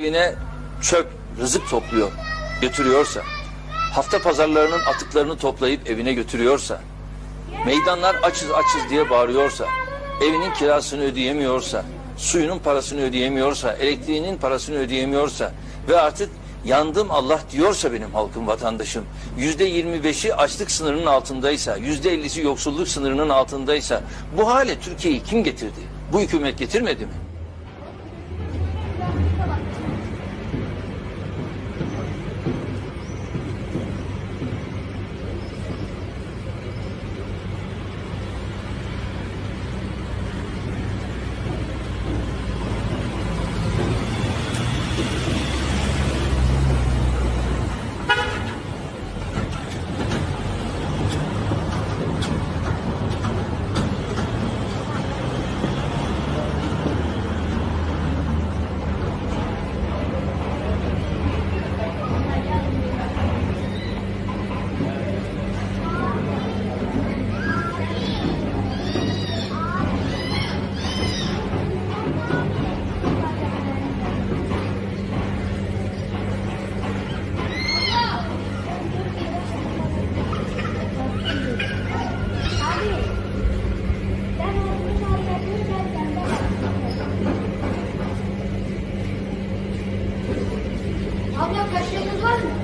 evine çöp, rızık topluyor, götürüyorsa, hafta pazarlarının atıklarını toplayıp evine götürüyorsa, meydanlar açız açız diye bağırıyorsa, evinin kirasını ödeyemiyorsa, suyunun parasını ödeyemiyorsa, elektriğinin parasını ödeyemiyorsa ve artık yandım Allah diyorsa benim halkım, vatandaşım, yüzde yirmi beşi açlık sınırının altındaysa, yüzde ellisi yoksulluk sınırının altındaysa bu hale Türkiye'yi kim getirdi? Bu hükümet getirmedi mi? Abla kaşığınız var mı?